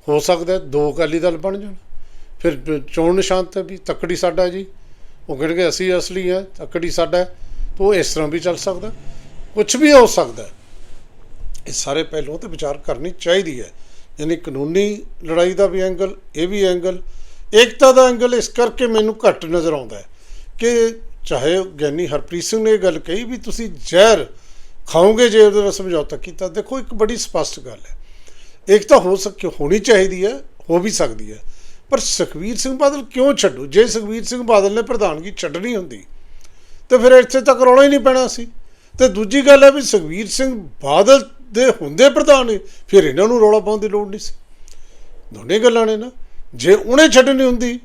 ਹੋ ਸਕਦਾ ਦੋ ਅਕਾਲੀ ਦਲ ਬਣ ਜਾਣ। ਫਿਰ ਚੋਣ ਨਿਸ਼ਾਨ ਤੇ ਵੀ ਤੱਕੜੀ ਸਾਡਾ ਜੀ। ਉਹ ਕਹਿਣਗੇ, ਅਸੀਂ ਅਸਲੀ ਹੈ, ਤੱਕੜੀ ਸਾਡਾ ਹੈ। ਉਹ ਇਸ ਤਰ੍ਹਾਂ ਵੀ ਚੱਲ ਸਕਦਾ ਕੁਝ ਵੀ ਹੋ ਸਕਦਾ ਇਹ ਸਾਰੇ ਪਹਿਲੂਆਂ ਤੇ ਵਿਚਾਰ ਕਰਨੀ ਚਾਹੀਦੀ ਹੈ। ਯਾਨੀ ਕਾਨੂੰਨੀ ਲੜਾਈ ਦਾ ਵੀ ਐਂਗਲ ਇਹ ਵੀ ਐਂਗਲ ਏਕਤਾ ਦਾ ਐਂਗਲ ਇਸ ਕਰਕੇ ਮੈਨੂੰ ਘੱਟ ਨਜ਼ਰ ਆਉਂਦਾ ਹੈ ਕਿ ਚਾਹੇ ਗਿਆਨੀ ਹਰਪ੍ਰੀਤ ਸਿੰਘ ਨੇ ਇਹ ਗੱਲ ਕਹੀ ਵੀ ਤੁਸੀਂ ਜ਼ਹਿਰ ਖਾਓਗੇ ਜੇ ਉਹਦੇ ਨਾਲ ਸਮਝੌਤਾ ਕੀਤਾ, ਦੇਖੋ ਇੱਕ ਬੜੀ ਸਪਸ਼ਟ ਗੱਲ ਹੈ। ਏਕਤਾ ਹੋ ਸਕ, ਹੋਣੀ ਚਾਹੀਦੀ ਹੈ, ਹੋ ਵੀ ਸਕਦੀ ਹੈ। ਪਰ ਸੁਖਵੀਰ ਸਿੰਘ ਬਾਦਲ ਕਿਉਂ ਛੱਡੂ? ਜੇ ਸੁਖਵੀਰ ਸਿੰਘ ਬਾਦਲ ਨੇ ਪ੍ਰਧਾਨਗੀ ਛੱਡਣੀ ਹੁੰਦੀ, ਤੇ ਫਿਰ ਇੱਥੇ ਤੱਕ ਰੌਲਾ ਹੀ ਨਹੀਂ ਪੈਣਾ ਸੀ। ਤੇ ਦੂਜੀ ਗੱਲ ਹੈ ਵੀ ਸੁਖਵੀਰ ਸਿੰਘ ਬਾਦਲ ਦੇ ਹੁੰਦੇ ਪ੍ਰਧਾਨ ਫਿਰ ਇਹਨਾਂ ਨੂੰ ਰੌਲਾ ਪਾਉਣ ਦੀ ਲੋੜ ਨਹੀਂ ਸੀ। ਦੋਨੇ ਗੱਲਾਂ ਨੇ ਨਾ, ਜੇ ਉਹਨੇ ਛੱਡਣੀ ਹੁੰਦੀ,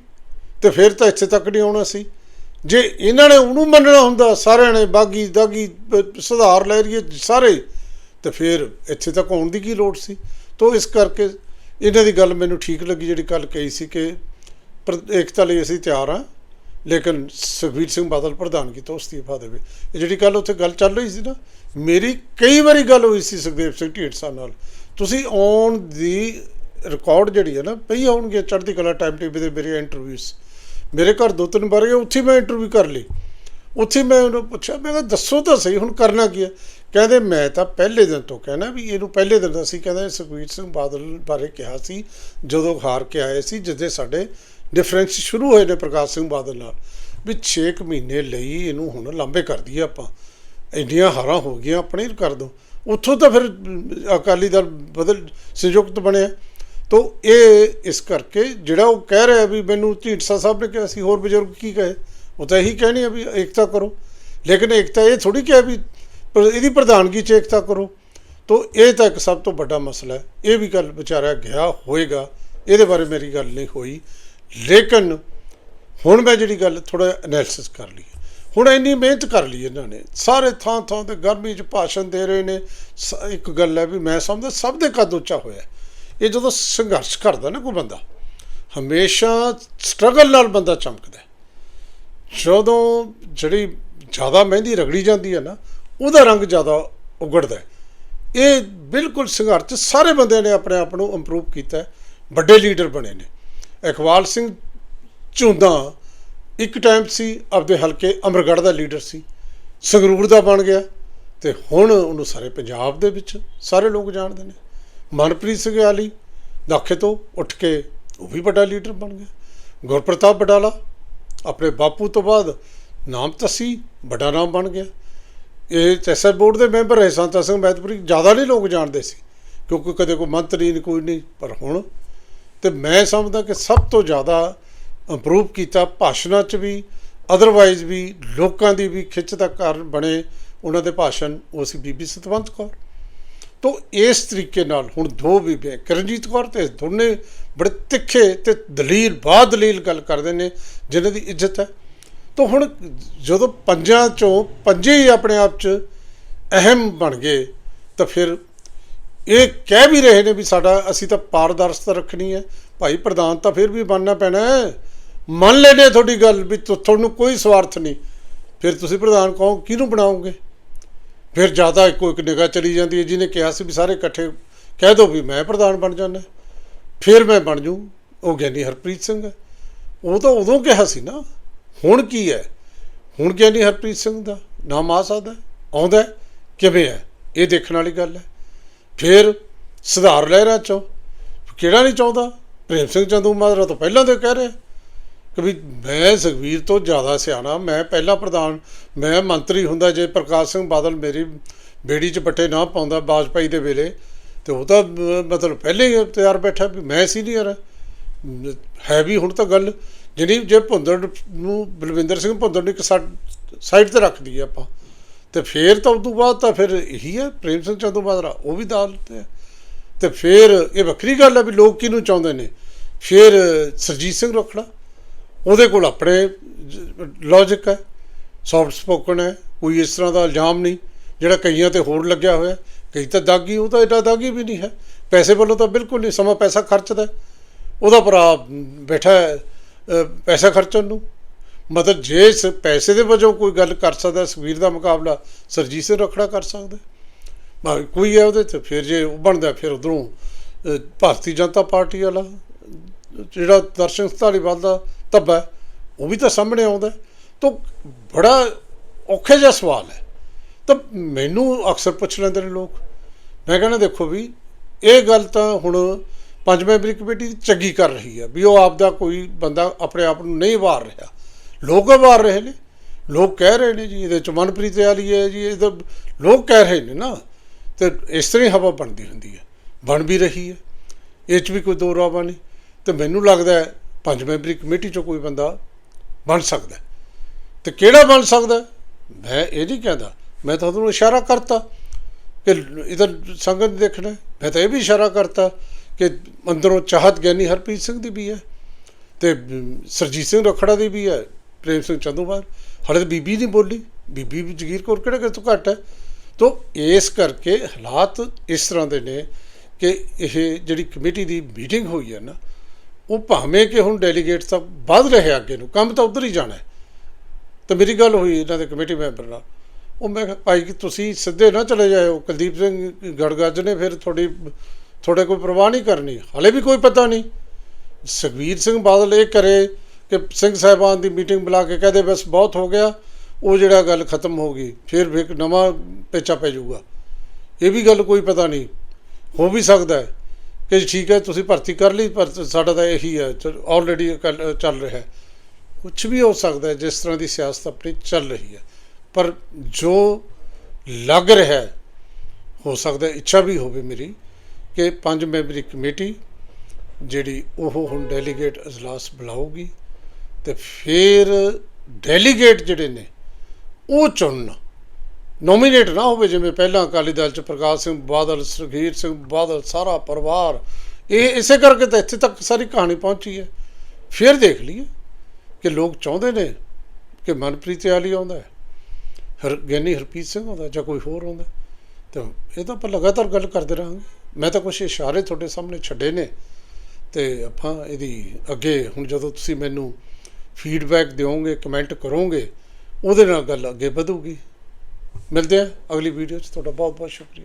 ਤੇ ਫਿਰ ਤਾਂ ਇੱਥੇ ਤੱਕ ਨਹੀਂ ਆਉਣਾ ਸੀ। ਜੇ ਇਹਨਾਂ ਨੇ ਉਹਨੂੰ ਮੰਨਣਾ ਹੁੰਦਾ, ਸਾਰਿਆਂ ਨੇ ਬਾਗੀ ਦਾਗੀ ਸੁਧਾਰ ਲੈ ਲਈਏ ਸਾਰੇ, ਤੇ ਫਿਰ ਇੱਥੇ ਤੱਕ ਆਉਣ ਦੀ ਕੀ ਲੋੜ ਸੀ? ਤੋ ਇਸ ਕਰਕੇ ਇਹਨਾਂ ਦੀ ਗੱਲ ਮੈਨੂੰ ਠੀਕ ਲੱਗੀ ਜਿਹੜੀ ਕੱਲ ਕਹੀ ਸੀ ਕਿ ਪਰ, ਏਕਤਾ ਲਈ ਅਸੀਂ ਤਿਆਰ ਹਾਂ। ਲੇਕਿਨ ਸੁਖਬੀਰ ਸਿੰਘ ਬਾਦਲ ਪ੍ਰਧਾਨਗੀ ਤੋਂ ਅਸਤੀਫਾ ਦੇਵੇ ਇਹ ਜਿਹੜੀ ਗੱਲ ਉੱਥੇ ਗੱਲ ਚੱਲ ਰਹੀ ਸੀ ਨਾ, ਮੇਰੀ ਕਈ ਵਾਰੀ ਗੱਲ ਹੋਈ ਸੀ ਸੁਖਦੇਵ ਸਿੰਘ ਢੀਂਡਸਾ ਨਾਲ। ਤੁਸੀਂ ਔਨ ਦੀ ਰਿਕਾਰਡ ਜਿਹੜੀ ਹੈ ਨਾ, ਪਈ ਆਉਣਗੇ ਚੜ੍ਹਦੀ ਕਲਾ ਟਾਈਮ ਟੀਵੀ ਦੇ ਮੇਰੇ ਇੰਟਰਵਿਊਸ ਮੇਰੇ ਘਰ ਦੋ ਤਿੰਨ ਵਾਰ ਗਏ, ਉੱਥੇ ਮੈਂ ਇੰਟਰਵਿਊ ਕਰ ਲਈ। ਉੱਥੇ ਮੈਂ ਉਹਨੂੰ ਪੁੱਛਿਆ, ਮੈਂ ਕਿਹਾ, ਦੱਸੋ ਤਾਂ ਸਹੀ, ਹੁਣ ਕਰਨਾ ਕੀ ਹੈ? ਕਹਿੰਦੇ, ਮੈਂ ਤਾਂ ਪਹਿਲੇ ਦਿਨ ਤੋਂ ਕਹਿਣਾ ਵੀ ਇਹਨੂੰ ਪਹਿਲੇ ਦਿਨ ਦਾ ਸੀ ਕਹਿੰਦਾ ਸੁਖਬੀਰ ਸਿੰਘ ਬਾਦਲ ਬਾਰੇ ਕਿਹਾ ਸੀ, ਜਦੋਂ ਹਾਰ ਕੇ ਆਏ ਸੀ ਜਿੱਦੇ ਸਾਡੇ ਡਿਫਰੈਂਸ ਸ਼ੁਰੂ ਹੋਏ ਨੇ ਪ੍ਰਕਾਸ਼ ਸਿੰਘ ਬਾਦਲ ਨਾਲ, ਵੀ 6 ਮਹੀਨੇ ਲਈ ਇਹਨੂੰ ਹੁਣ ਲੰਬੇ ਕਰ ਦਈਏ ਆਪਾਂ। ਇੰਡੀਆਂ ਹਾਰਾਂ ਹੋ ਗਈਆਂ, ਆਪਣੇ ਕਰ ਦੋ। ਉੱਥੋਂ ਤਾਂ ਫਿਰ ਅਕਾਲੀ ਦਲ ਬਦਲ ਸੰਯੁਕਤ ਬਣਿਆ। ਤੋ ਇਹ ਇਸ ਕਰਕੇ ਜਿਹੜਾ ਉਹ ਕਹਿ ਰਿਹਾ ਵੀ ਮੈਨੂੰ ਢੀਂਡਸਾ ਸਾਹਿਬ ਨੇ ਕਿਹਾ ਸੀ, ਹੋਰ ਬਜ਼ੁਰਗ ਕੀ ਕਹੇ? ਉਹ ਤਾਂ ਇਹੀ ਕਹਿਣੀ ਆ ਵੀ ਏਕਤਾ ਕਰੋ। ਲੇਕਿਨ ਏਕਤਾ ਇਹ ਥੋੜੀ ਕਿਹਾ ਵੀ ਇਹਦੀ ਪ੍ਰਧਾਨਗੀ 'ਚ ਏਕਤਾ ਕਰੋ। ਤੋ ਇਹ ਤਾਂ ਇੱਕ ਸਭ ਤੋਂ ਵੱਡਾ ਮਸਲਾ ਹੈ। ਇਹ ਵੀ ਗੱਲ ਵਿਚਾਰਿਆ ਗਿਆ ਹੋਏਗਾ। ਇਹਦੇ ਬਾਰੇ ਮੇਰੀ ਗੱਲ ਨਹੀਂ ਹੋਈ। ਲੇਕਿਨ ਹੁਣ ਮੈਂ ਜਿਹੜੀ ਗੱਲ ਥੋੜਾ ਐਨਾਲਿਸਿਸ ਕਰ ਲਈ ਹੁਣ ਇੰਨੀ ਮਿਹਨਤ ਕਰ ਲਈ ਇਹਨਾਂ ਨੇ। ਸਾਰੇ ਥਾਂ ਥਾਂ ਤੇ ਗਰਮੀ 'ਚ ਭਾਸ਼ਣ ਦੇ ਰਹੇ ਨੇ। ਸ- ਇੱਕ ਗੱਲ ਹੈ ਵੀ ਮੈਂ ਸਮਝਦਾ, ਸਭ ਦੇ ਕੱਦ ਉੱਚਾ ਹੋਇਆ ਇਹ ਜਦੋਂ ਸੰਘਰਸ਼ ਕਰਦਾ ਨਾ ਕੋਈ ਬੰਦਾ, ਹਮੇਸ਼ਾ ਸਟਰਗਲ ਨਾਲ ਬੰਦਾ ਚਮਕਦਾ ਜਦੋਂ ਜਿਹੜੀ ਜ਼ਿਆਦਾ ਮਹਿੰਦੀ ਰਗੜੀ ਜਾਂਦੀ ਹੈ ਨਾ, ਉਹਦਾ ਰੰਗ ਜ਼ਿਆਦਾ ਉਗੜਦਾ ਇਹ ਬਿਲਕੁਲ ਸੰਘਰਸ਼ ਸਾਰੇ ਬੰਦਿਆਂ ਨੇ ਆਪਣੇ ਆਪ ਨੂੰ ਇੰਪਰੂਵ ਕੀਤਾ ਵੱਡੇ ਲੀਡਰ ਬਣੇ ਨੇ। ਇਕਬਾਲ ਸਿੰਘ ਝੁੰਦਾ ਇੱਕ ਟਾਈਮ ਸੀ, ਆਪਦੇ ਹਲਕੇ ਅਮਰਗੜ੍ਹ ਦਾ ਲੀਡਰ ਸੀ। ਸੰਗਰੂਰ ਦਾ ਬਣ ਗਿਆ ਤੇ ਹੁਣ ਉਹਨੂੰ ਸਾਰੇ ਪੰਜਾਬ ਦੇ ਵਿੱਚ ਸਾਰੇ ਲੋਕ ਜਾਣਦੇ ਨੇ। ਮਨਪ੍ਰੀਤ ਸਿੰਘ ਆਲੀ ਦਾਖੇ ਤੋਂ ਉੱਠ ਕੇ ਉਹ ਵੀ ਵੱਡਾ ਲੀਡਰ ਬਣ ਗਿਆ। ਗੁਰਪ੍ਰਤਾਪ ਬਡਾਲਾ ਆਪਣੇ ਬਾਪੂ ਤੋਂ ਬਾਅਦ ਨਾਮ ਤਸੀ ਵੱਡਾ ਨਾਮ ਬਣ ਗਿਆ। ਇਹ ਐਸਐਸ ਬੋਰਡ ਦੇ ਮੈਂਬਰ ਹੈ ਸੰਤਾ ਸਿੰਘ ਮਹਿਤਪੁਰੀ, ਜ਼ਿਆਦਾ ਨਹੀਂ ਲੋਕ ਜਾਣਦੇ ਸੀ, ਕਿਉਂਕਿ ਕਦੇ ਕੋਈ ਮੰਤਰੀ ਨਹੀਂ, ਕੋਈ ਨਹੀਂ, ਪਰ ਹੁਣ ਤੇ ਮੈਂ ਸਮਝਦਾ ਕਿ ਸਭ ਤੋਂ ਜ਼ਿਆਦਾ ਇੰਪਰੂਵ ਕੀਤਾ ਭਾਸ਼ਣਾਂ 'ਚ ਵੀ ਅਦਰਵਾਈਜ਼ ਵੀ ਲੋਕਾਂ ਦੀ ਵੀ ਖਿੱਚ ਦਾ ਕਾਰਨ ਬਣੇ ਉਹਨਾਂ ਦੇ ਭਾਸ਼ਣ ਉਹ ਸੀ ਬੀਬੀ ਸਤਵੰਤ ਕੌਰ। ਤੋ ਇਸ ਤਰੀਕੇ ਨਾਲ ਹੁਣ ਦੋ ਬੀਬੀਆਂ ਕਰਨਜੀਤ ਕੌਰ ਤੇ ਦੋਨੇ ਬੜੇ ਤਿੱਖੇ ਤੇ ਦਲੀਲ ਬਾਦ ਦਲੀਲ ਗੱਲ ਕਰਦੇ ਨੇ, ਜਿਨ੍ਹਾਂ ਦੀ ਇੱਜ਼ਤ ਹੈ। ਤੋ ਹੁਣ ਜਦੋਂ ਪੰਜਾਂ ਚੋਂ ਪੰਜੇ ਹੀ ਆਪਣੇ ਆਪ 'ਚ ਅਹਿਮ ਬਣ ਗਏ, ਤਾਂ ਫਿਰ ਇਹ ਕਹਿ ਵੀ ਰਹੇ ਨੇ ਵੀ ਸਾਡਾ, ਅਸੀਂ ਤਾਂ ਪਾਰਦਰਸ਼ਤਾ ਰੱਖਣੀ ਹੈ। ਭਾਈ ਪ੍ਰਧਾਨ ਤਾਂ ਫਿਰ ਵੀ ਬਣਨਾ ਪੈਣਾ ਮੰਨ ਲੈਨੇ ਤੁਹਾਡੀ ਗੱਲ ਵੀ ਤੁਹਾਨੂੰ ਕੋਈ ਸਵਾਰਥ ਨਹੀਂ। ਫਿਰ ਤੁਸੀਂ ਪ੍ਰਧਾਨ ਕਹੋ, ਕਿਹਨੂੰ ਬਣਾਓਗੇ? ਫਿਰ ਜ਼ਿਆਦਾ ਇੱਕੋ ਇੱਕ ਨਿਗਾਹ ਚਲੀ ਜਾਂਦੀ ਹੈ, ਜਿਹਨੇ ਕਿਹਾ ਸੀ ਵੀ ਸਾਰੇ ਇਕੱਠੇ ਕਹਿ ਦੋ ਵੀ ਮੈਂ ਪ੍ਰਧਾਨ ਬਣ ਜਾਣਾ ਫਿਰ ਮੈਂ ਬਣ ਜੂ। ਉਹ ਗਿਆਨੀ ਹਰਪ੍ਰੀਤ ਸਿੰਘ ਹੈ। ਉਹ ਤਾਂ ਉਦੋਂ ਕਿਹਾ ਸੀ ਨਾ, ਹੁਣ ਕੀ ਹੈ? ਹੁਣ ਗਿਆਨੀ ਹਰਪ੍ਰੀਤ ਸਿੰਘ ਦਾ ਨਾਮ ਆ ਸਕਦਾ ਆਉਂਦਾ ਕਿਵੇਂ ਹੈ? ਇਹ ਦੇਖਣ ਵਾਲੀ ਗੱਲ ਹੈ। ਫਿਰ ਸੁਧਾਰ ਲਹਿਰਾਂ ਚੋਂ। ਕਿਹੜਾ ਨਹੀਂ ਚਾਹੁੰਦਾ? ਪ੍ਰੇਮ ਸਿੰਘ ਚੰਦੂ ਮਾਜਰਾ ਤੋਂ ਪਹਿਲਾਂ ਦੇ ਕਹਿ ਰਿਹਾ ਕਿ ਵੀ ਮੈਂ ਸੁਖਵੀਰ ਤੋਂ ਜ਼ਿਆਦਾ ਸਿਆਣਾ, ਮੈਂ ਪਹਿਲਾ ਪ੍ਰਧਾਨ, ਮੈਂ ਮੰਤਰੀ ਹੁੰਦਾ, ਜੇ ਪ੍ਰਕਾਸ਼ ਸਿੰਘ ਬਾਦਲ ਮੇਰੀ ਬੇੜੀ 'ਚ ਪੱਟੇ ਨਾ ਪਾਉਂਦਾ ਵਾਜਪਾਈ ਦੇ ਵੇਲੇ, ਤੇ ਉਹ ਤਾਂ ਮਤਲਬ ਪਹਿਲੇ ਹੀ ਤਿਆਰ ਬੈਠਾ ਵੀ ਮੈਂ ਸੀਨੀਅਰ ਹੈ। ਹੈ ਵੀ ਹੁਣ ਤਾਂ ਗੱਲ ਜਿਹੜੀ ਜੇ ਭੁੰਦੜ ਨੂੰ ਬਲਵਿੰਦਰ ਸਿੰਘ ਭੁੰਦੜ ਨੂੰ ਇੱਕ ਸਾਈਡ ਤੇ ਰੱਖ ਦਈਏ ਆਪਾਂ। ਤੇ ਫੇਰ ਤਾਂ ਉਸ ਤੋਂ ਬਾਅਦ ਤਾਂ ਫਿਰ ਇਹੀ ਹੈ, ਪ੍ਰੇਮ ਸਿੰਘ ਚੰਦੂ ਮਾਜਰਾ ਉਹ ਵੀ ਦਾਲ ਤੇ ਹੈ। ਤੇ ਫਿਰ ਇਹ ਵੱਖਰੀ ਗੱਲ ਹੈ ਵੀ ਲੋਕ ਕਿਹਨੂੰ ਚਾਹੁੰਦੇ ਨੇ? ਫਿਰ ਸਰਜੀਤ ਸਿੰਘ ਰੋਖੜਾ, ਉਹਦੇ ਕੋਲ ਆਪਣੇ ਲੌਜੀਕ ਹੈ ਸੌਫਟ ਸਪੋਕਨ ਹੈ, ਕੋਈ ਇਸ ਤਰ੍ਹਾਂ ਦਾ ਇਲਜ਼ਾਮ ਨਹੀਂ, ਜਿਹੜਾ ਕਈਆਂ ਤੇ ਹੋਰ ਲੱਗਿਆ ਹੋਇਆ, ਕਈ ਤਾਂ ਦਾਗੀ, ਉਹ ਤਾਂ ਏਡਾ ਦਾਗੀ ਵੀ ਨਹੀਂ ਹੈ। ਪੈਸੇ ਵੱਲੋਂ ਤਾਂ ਬਿਲਕੁਲ ਨਹੀਂ, ਸਮਾਂ ਪੈਸਾ ਖਰਚਦਾ ਉਹਦਾ ਭਰਾ ਬੈਠਾ ਪੈਸਾ ਖਰਚਣ ਨੂੰ। ਮਤਲਬ ਜੇ ਇਸ ਪੈਸੇ ਦੇ ਵਜੋਂ ਕੋਈ ਗੱਲ ਕਰ ਸਕਦਾ ਸੁਖਬੀਰ ਦਾ ਮੁਕਾਬਲਾ ਸਰਜੀਤ ਸਿੰਘ ਰਖੜਾ ਕਰ ਸਕਦਾ ਭਾਵੇਂ ਕੋਈ ਹੈ ਉਹਦੇ ਤੇ ਫਿਰ ਜੇ ਉਹ ਬਣਦਾ, ਫਿਰ ਉਧਰੋਂ ਭਾਰਤੀ ਜਨਤਾ ਪਾਰਟੀ ਵਾਲਾ, ਜਿਹੜਾ ਦਰਸ਼ਨ ਧਾਲੀਵਾਲ ਦਾ ਧੱਬਾ ਉਹ ਵੀ ਤਾਂ ਸਾਹਮਣੇ ਆਉਂਦਾ ਤਾਂ ਬੜਾ ਔਖਾ ਜਿਹਾ ਸਵਾਲ ਹੈ। ਤਾਂ ਮੈਨੂੰ ਅਕਸਰ ਪੁੱਛ ਲੈਂਦੇ ਨੇ ਲੋਕ। ਮੈਂ ਕਹਿੰਦਾ ਦੇਖੋ ਵੀ, ਇਹ ਗੱਲ ਤਾਂ ਹੁਣ ਪੰਜ ਮੈਂਬਰੀ ਕਮੇਟੀ ਚੰਗੀ ਕਰ ਰਹੀ ਹੈ, ਵੀ ਉਹ ਆਪ ਦਾ ਕੋਈ ਬੰਦਾ ਆਪਣੇ ਆਪ ਨੂੰ ਨਹੀਂ ਵਾਰ ਰਿਹਾ। ਲੋਕ ਵਾਰ ਰਹੇ ਨੇ। ਲੋਕ ਕਹਿ ਰਹੇ ਨੇ ਜੀ ਇਹਦੇ ਚ ਮਨਪ੍ਰੀਤ ਵਾਲੀ ਹੈ ਜੀ ਇਹਦਾ ਲੋਕ ਕਹਿ ਰਹੇ ਨੇ ਨਾ। ਤੇ ਇਸ ਤਰ੍ਹਾਂ ਹੀ ਹਵਾ ਬਣਦੀ ਹੁੰਦੀ ਹੈ। ਬਣ ਵੀ ਰਹੀ ਹੈ। ਇਹ ਚ ਵੀ ਕੋਈ ਦੋ ਰਾਵਾ ਨਹੀਂ ਤੇ ਮੈਨੂੰ ਲੱਗਦਾ ਹੈ ਪੰਜ ਮੈਂਬਰੀ ਕਮੇਟੀ ਚੋਂ ਕੋਈ ਬੰਦਾ ਬਣ ਸਕਦਾ ਹੈ। ਤੇ ਕਿਹੜਾ ਬਣ ਸਕਦਾ ਮੈਂ ਇਹ ਨਹੀਂ ਕਹਿੰਦਾ। ਮੈਂ ਤਾਂ ਤੁਹਾਨੂੰ ਇਸ਼ਾਰਾ ਕਰਤਾ ਕਿ ਇਹਦਾ ਸੰਗਤ ਦੇਖਣਾ ਮੈਂ ਤਾਂ ਇਹ ਵੀ ਇਸ਼ਾਰਾ ਕਰਤਾ ਕਿ ਅੰਦਰੋਂ ਚਾਹਤ ਗਿਆਨੀ ਹਰਪ੍ਰੀਤ ਸਿੰਘ ਦੀ ਵੀ ਹੈ ਤੇ ਅਮ, ਸਰਜੀਤ ਸਿੰਘ ਰਖੜਾ ਦੀ ਵੀ ਹੈ। ਪ੍ਰੇਮ ਸਿੰਘ ਚੰਦੂਮਾਰ ਹਾਲੇ ਤਾਂ ਬੀਬੀ ਨਹੀਂ ਬੋਲੀ। ਬੀਬੀ ਵੀ ਜਗੀਰ ਕੌਰ ਕਿਹੜੇ ਕਿ ਤੋਂ ਘੱਟ ਹੈ। ਤੋਂ ਇਸ ਕਰਕੇ ਹਾਲਾਤ ਇਸ ਤਰ੍ਹਾਂ ਦੇ ਨੇ ਕਿ ਇਹ ਜਿਹੜੀ ਕਮੇਟੀ ਦੀ ਮੀਟਿੰਗ ਹੋਈ ਹੈ ਨਾ, ਉਹ ਭਾਵੇਂ ਕਿ ਹੁਣ ਡੈਲੀਗੇਟ ਤਾਂ ਵੱਧ ਰਹੇ ਅੱਗੇ ਨੂੰ, ਕੰਮ ਤਾਂ ਉਧਰ ਹੀ ਜਾਣਾ ਹੈ। ਤਾਂ ਮੇਰੀ ਗੱਲ ਹੋਈ ਇਹਨਾਂ ਦੇ ਕਮੇਟੀ ਮੈਂਬਰ ਨਾਲ। ਉਹ ਮੈਂ ਕਿਹਾ, ਭਾਈ ਕਿ ਤੁਸੀਂ ਸਿੱਧੇ ਨਾ ਚਲੇ ਜਾਇਓ। ਕੁਲਦੀਪ ਸਿੰਘ ਗੜਗੱਜ ਨੇ ਫਿਰ ਤੁਹਾਡੀ, ਤੁਹਾਡੇ ਕੋਈ ਪਰਵਾਹ ਨਹੀਂ ਕਰਨੀ। ਹਲੇ ਵੀ ਕੋਈ ਪਤਾ ਨਹੀਂ। ਸੁਖਬੀਰ ਸਿੰਘ ਬਾਦਲ ਇਹ ਕਰੇ ਕਿ ਸਿੰਘ ਸਾਹਿਬਾਨ ਦੀ ਮੀਟਿੰਗ ਬੁਲਾ ਕੇ ਕਹਦੇ ਬਸ ਬਹੁਤ ਹੋ ਗਿਆ, ਉਹ ਜਿਹੜਾ ਗੱਲ ਖਤਮ ਹੋ ਗਈ, ਫਿਰ ਵੀ ਇੱਕ ਨਵਾਂ ਪੇਚਾ ਪੈ ਜਾਊਗਾ। ਇਹ ਵੀ ਗੱਲ ਕੋਈ ਪਤਾ ਨਹੀਂ, ਹੋ ਵੀ ਸਕਦਾ ਹੈ ਕਿ ਠੀਕ ਹੈ, ਤੁਸੀਂ ਭਰਤੀ ਕਰ ਲਈ, ਪਰ ਸਾਡਾ ਤਾਂ ਇਹੀ ਹੈ ਆਲਰੇਡੀ ਚੱਲ ਰਿਹਾ ਹੈ। ਕੁਝ ਵੀ ਹੋ ਸਕਦਾ ਜਿਸ ਤਰ੍ਹਾਂ ਦੀ ਸਿਆਸਤ ਆਪਣੀ ਚੱਲ ਰਹੀ ਹੈ, ਪਰ ਜੋ ਲੱਗ ਰਿਹਾ ਹੋ ਸਕਦਾ ਇੱਛਾ ਵੀ ਹੋਵੇ ਮੇਰੀ ਕਿ ਪੰਜ ਮੈਂਬਰੀ ਕਮੇਟੀ ਜਿਹੜੀ ਉਹ ਹੁਣ ਡੈਲੀਗੇਟ ਅਜਲਾਸ ਬੁਲਾਊਗੀ ਤੇ ਫਿਰ ਡੈਲੀਗੇਟ ਜਿਹੜੇ ਨੇ, ਉਹ ਚੁਣਨ। ਨੋਮੀਨੇਟ ਨਾ ਹੋਵੇ ਜਿਵੇਂ ਪਹਿਲਾਂ ਅਕਾਲੀ ਦਲ ਚ ਪ੍ਰਕਾਸ਼ ਸਿੰਘ ਬਾਦਲ, ਸੁਖਬੀਰ ਸਿੰਘ ਬਾਦਲ, ਸਾਰਾ ਪਰਿਵਾਰ, ਇਹ ਇਸੇ ਕਰਕੇ ਤਾਂ ਇੱਥੇ ਤੱਕ ਸਾਰੀ ਕਹਾਣੀ ਪਹੁੰਚੀ ਹੈ। ਫਿਰ ਦੇਖ ਲਈਏ ਕਿ ਲੋਕ ਚਾਹੁੰਦੇ ਨੇ ਕਿ ਮਨਪ੍ਰੀਤ ਆਲੀ ਆਉਂਦਾ ਹੈ, ਹਰ ਗਿਆਨੀ ਹਰਪ੍ਰੀਤ ਸਿੰਘ ਆਉਂਦਾ ਜਾਂ ਕੋਈ ਹੋਰ ਆਉਂਦਾ ਤਾਂ ਇਹ ਤਾਂ ਆਪਾਂ ਲਗਾਤਾਰ ਗੱਲ ਕਰਦੇ ਰਹਾਂਗੇ। ਮੈਂ ਤਾਂ ਕੁਝ ਇਸ਼ਾਰੇ ਤੁਹਾਡੇ ਸਾਹਮਣੇ ਛੱਡੇ ਨੇ ਤੇ ਆਪਾਂ ਇਹਦੀ ਅੱਗੇ ਹੁਣ ਜਦੋਂ ਤੁਸੀਂ ਮੈਨੂੰ ਫੀਡਬੈਕ ਦਿਓਗੇ ਕਮੈਂਟ ਕਰੋਗੇ, ਉਹਦੇ ਨਾਲ ਗੱਲ ਅੱਗੇ ਵਧੂਗੀ। ਮਿਲਦੇ ਆ ਅਗਲੀ ਵੀਡੀਓ 'ਚ। ਤੁਹਾਡਾ ਬਹੁਤ ਬਹੁਤ ਸ਼ੁਕਰੀਆ।